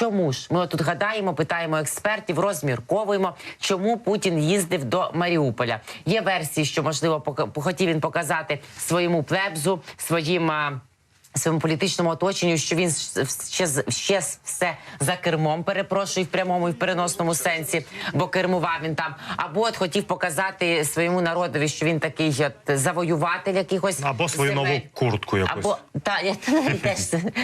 Чому ж ми тут гадаємо, питаємо експертів, розмірковуємо, чому Путін їздив до Маріуполя? Є версії, що можливо хотів він показати своєму плебзу, своїм. Своєму політичному оточенню, що він ще, ще, все за кермом, перепрошую в прямому і в переносному сенсі, бо кермував він там. Або от хотів показати своєму народові, що він такий от завоюватель якихось Або свою земель. нову куртку якусь. Або та я теж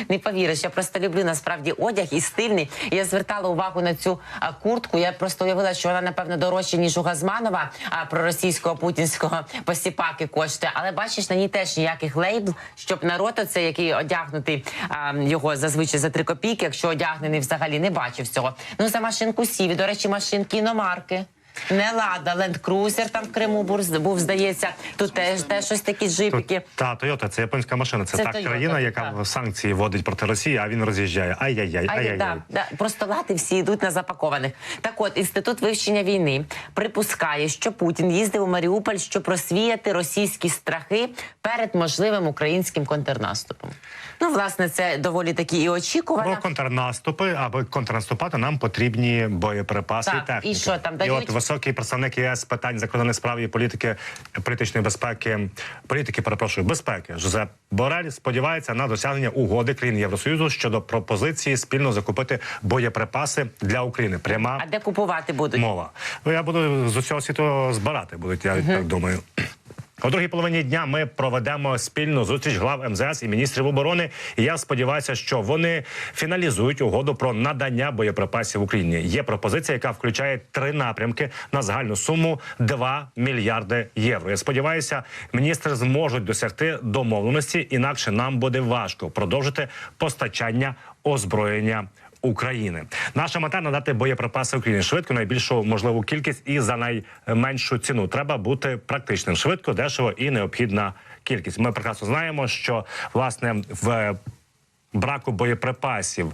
не повіриш. Я просто люблю насправді одяг і стильний. І я звертала увагу на цю куртку. Я просто уявила, що вона напевно дорожча ніж у Газманова, а проросійського путінського посіпаки коштує. Але бачиш, на ній теж ніяких лейбл, щоб народ оце, який одягнутий а, його зазвичай за три копійки, якщо одягнений взагалі не бачив цього. Ну за машинку сів. До речі, машинки іномарки. Не лада, Ленд Крузер там в Криму був, був здається. Тут теж, теж щось такі джипіки. Тут, та Тойота, це японська машина. Це, Це та Toyota, країна, яка так. санкції вводить проти Росії, а він роз'їжджає. Ай-яй-яй, ай-яй-яй. да, да, просто лати всі йдуть на запакованих. Так от, інститут вивчення війни припускає, що Путін їздив у Маріуполь, щоб розсвіяти російські страхи перед можливим українським контрнаступом. Ну, власне, це доволі таки і очікувано. Про контрнаступи, аби контрнаступати, нам потрібні боєприпаси Так, і і що там дають? Високий представник ЄС питань закордонних справ і політики політичної безпеки, політики, перепрошую, безпеки Жозеп Борель сподівається на досягнення угоди країн Євросоюзу щодо пропозиції спільно закупити боєприпаси для України. Пряма А де купувати будуть? мова. Ну я буду з усього світу збирати. Будуть я так думаю. У другій половині дня ми проведемо спільну зустріч глав МЗС і міністрів оборони. І я сподіваюся, що вони фіналізують угоду про надання боєприпасів Україні. Є пропозиція, яка включає три напрямки на загальну суму 2 мільярди євро. Я сподіваюся, міністри зможуть досягти домовленості, інакше нам буде важко продовжити постачання озброєння. України наша мета надати боєприпаси Україні швидко, найбільшу можливу кількість і за найменшу ціну. Треба бути практичним, швидко, дешево і необхідна кількість. Ми прекрасно знаємо, що власне в браку боєприпасів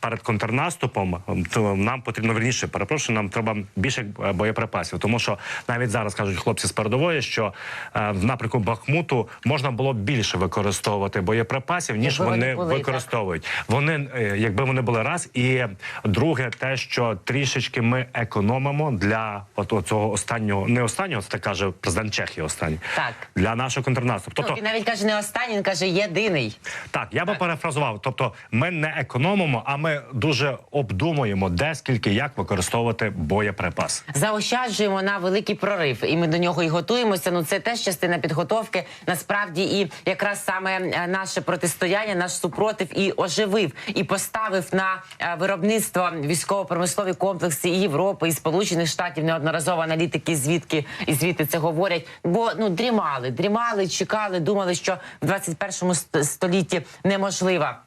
перед контрнаступом ем, то нам потрібно верніше, перепрошую, нам треба більше е, боєприпасів, тому що навіть зараз кажуть хлопці з передової, що е, в напрямку Бахмуту можна було більше використовувати боєприпасів, ніж вони вони були, так. використовують. Вони е, якби вони були раз, і друге, те, що трішечки ми економимо для от цього останнього, не останнього, це каже президент Чехії. Останній Так. для нашого контрнаступу. Тобто Ну, він навіть каже не останній, він каже єдиний. так, я би перефразував. Тобто, ми не економимо, а ми дуже обдумуємо, де скільки як використовувати боєприпас. заощаджуємо на великий прорив, і ми до нього і готуємося. Ну це теж частина підготовки. Насправді, і якраз саме е, наше протистояння, наш супротив і оживив і поставив на е, виробництво військово-промислові комплекси Європи, і Сполучених Штатів. Неодноразово аналітики звідки і звідти це говорять. Бо ну дрімали, дрімали, чекали, думали, що в 21 ст- столітті неможлива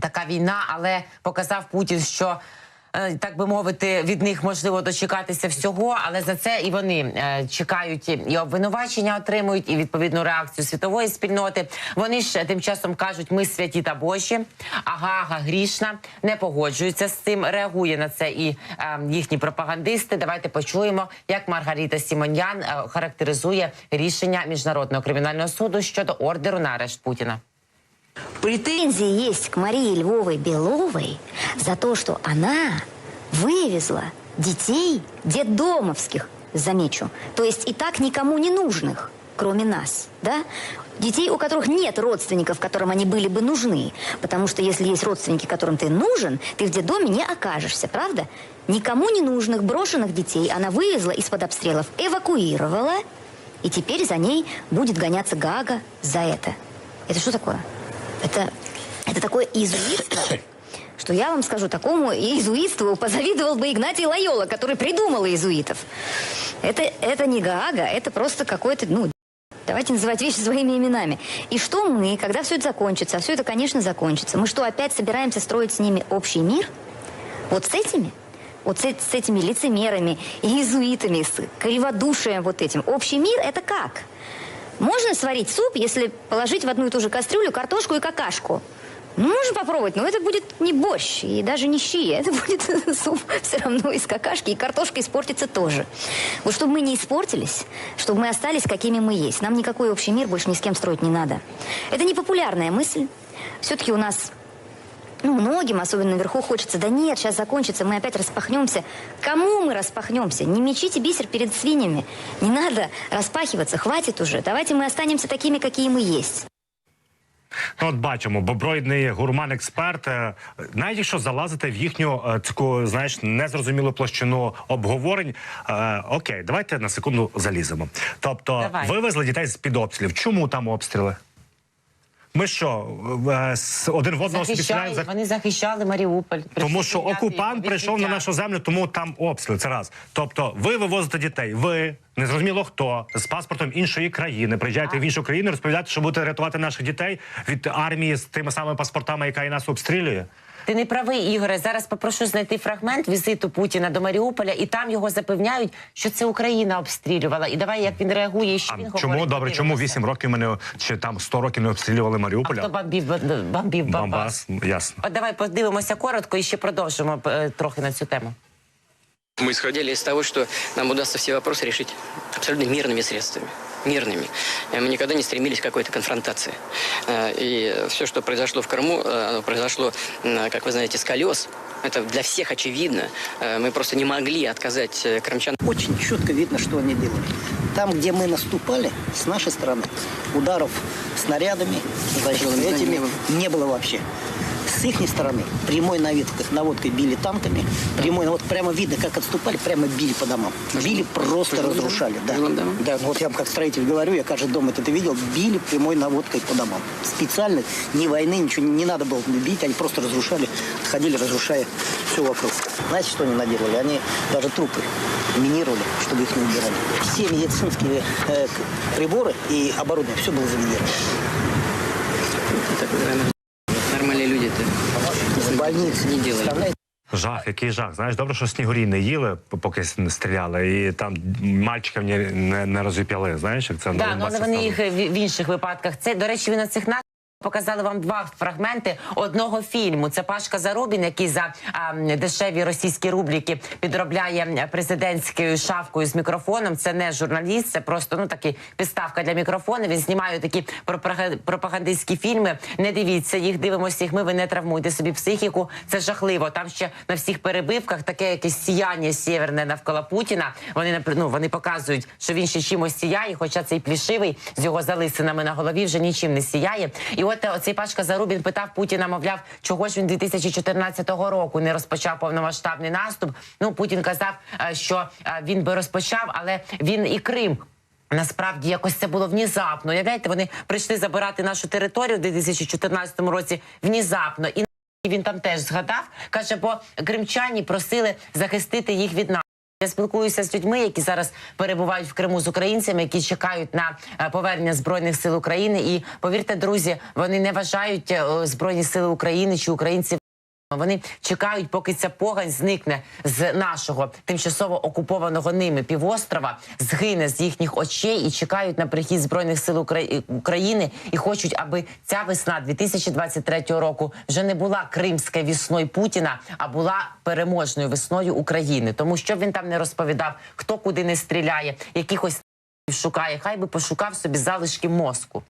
така війна, але показав Путін, що. е, Так би мовити, від них можливо дочекатися всього, але за це і вони е, чекають і обвинувачення отримують, і відповідну реакцію світової спільноти. Вони ж е, тим часом кажуть, ми святі та божі, а Гага грішна не погоджується з цим. Реагує на це і е, їхні пропагандисти. Давайте почуємо, як Маргарита Сімоньян характеризує рішення міжнародного кримінального суду щодо ордеру на арешт Путіна. Претензии есть к Марии Львовой Беловой за то, что она вывезла детей детдомовских, замечу, то есть и так никому не нужных, кроме нас, да? Детей, у которых нет родственников, которым они были бы нужны. Потому что если есть родственники, которым ты нужен, ты в детдоме не окажешься, правда? Никому не нужных брошенных детей она вывезла из-под обстрелов, эвакуировала, и теперь за ней будет гоняться Гага за это. Это что такое? Это, это такое иезуитство, что я вам скажу, такому иезуитству позавидовал бы Игнатий Лайола, который придумал иезуитов. Это, это не Гаага, это просто какой-то, ну, давайте называть вещи своими именами. И что мы, когда все это закончится, а все это, конечно, закончится, мы что, опять собираемся строить с ними общий мир? Вот с этими? Вот с, с этими лицемерами, иезуитами, с криводушием вот этим. Общий мир – это как? Можно сварить суп, если положить в одну и ту же кастрюлю картошку и какашку? Ну, можно попробовать, но это будет не борщ и даже не щи. Это будет суп все равно из какашки, и картошка испортится тоже. Вот чтобы мы не испортились, чтобы мы остались, какими мы есть. Нам никакой общий мир больше ни с кем строить не надо. Это не популярная мысль. Все-таки у нас Ну, многим, особенно наверху, хочется, да нет, сейчас закончится, мы опять распахнемся. Кому мы распахнемся? Не мечите бисер перед свиньями. Не надо распахиваться, хватит уже. Давайте мы останемся такими, какие мы есть. Ну, от бачимо, боброїдний гурман-експерт. е, Навіть якщо залазити в їхню е, таку, знаєш, незрозумілу площину обговорень. Е, окей, давайте на секунду заліземо. Тобто, Давай. вивезли дітей з під обстрілів. Чому там обстріли? Ми що, е, один в одного Захищають, за вони захищали Маріуполь. тому що окупант прийшов на нашу землю, тому там обстріл. Це раз. Тобто, ви вивозите дітей, ви незрозуміло хто з паспортом іншої країни. Приїжджаєте в іншу країну, розповідаєте, що будете рятувати наших дітей від армії з тими самими паспортами, яка і нас обстрілює. Ти не правий, Ігоре. Зараз попрошу знайти фрагмент візиту Путіна до Маріуполя, і там його запевняють, що це Україна обстрілювала. І давай, як він реагує, і що А він чому говорить. добре? Чому вісім 8 років мене чи там 100 років не обстрілювали А Маріуполя? хто бомбів, бомбів Бамбас? Бамбас, ясно. От давай подивимося коротко і ще продовжимо е, трохи на цю тему. Мы исходили из того, что нам удастся все вопросы решить абсолютно мирными средствами. Мирными. Э, Мы никогда не стремились к какой-то конфронтации. Э, И все, что произошло в Крыму, э, оно произошло, м, как вы знаете, с колес. Это для всех очевидно. Э, Мы просто не могли отказать э, крымчанам. Очень четко видно, что они делали. Там, где мы наступали, с нашей стороны, ударов снарядами, этими было. не было вообще. С их стороны прямой наводкой, наводкой били танками, прямой наводкой, прямо видно, как отступали, прямо били по домам. Били, просто По жилым разрушали. Да. Да, вот я вам как строитель говорю, я каждый дом это видел, били прямой наводкой по домам. Специально, ни войны, ничего не надо было бить, они просто разрушали, ходили, разрушая все вокруг. Знаете, что они наделали? Они даже трупы минировали, чтобы их не убирали. Все медицинские э, к- приборы и оборудование, все было заминировано. Так, наверное, Нормальные люди-то В больнице не делали. Представляете? Жах, який жах. Знаєш, добре, що снігурі не їли, поки не стріляли, і там мальчиків не, не, не розіп'яли. Знаєш, як це на Так, ну Донбасі але вони стало. їх в в інших випадках. Це, до речі, ви на цих на. Показали вам два фрагменти одного фільму. Це Пашка Зарубін, який за а, дешеві російські рубліки підробляє президентською шавкою з мікрофоном. Це не журналіст, це просто ну такі підставка для мікрофону. Він знімає такі пропага- пропагандистські фільми. Не дивіться їх, дивимося їх. Ми ви не травмуйте собі психіку. Це жахливо. Там ще на всіх перебивках таке якесь сіяння сєверне навколо Путіна. Вони ну, вони показують, що він ще чимось сіяє, хоча цей плішивий з його залисинами на голові вже нічим не сіяє. І от оцей Пашка Зарубін питав Путіна, мовляв, чого ж він 2014 року не розпочав повномасштабний наступ. Ну Путін казав, е, що е, він би розпочав, але він і Крим. Насправді якось це було внезапно. Уявляєте, вони прийшли забирати нашу територію в 2014 році внезапно. І він там теж згадав, каже, бо кримчані просили захистити їх від нас. Я спілкуюся з людьми, які зараз перебувають в Криму з українцями, які чекають на е, повернення збройних сил України. І повірте, друзі, вони не вважають е, збройні сили України чи українців. Вони чекають, поки ця погань зникне з нашого тимчасово окупованого ними півострова, згине з їхніх очей і чекають на прихід збройних сил України і хочуть, аби ця весна 2023 року вже не була кримською весною Путіна, а була переможною весною України. Тому що він там не розповідав, хто куди не стріляє, якихось шукає. Хай би пошукав собі залишки мозку.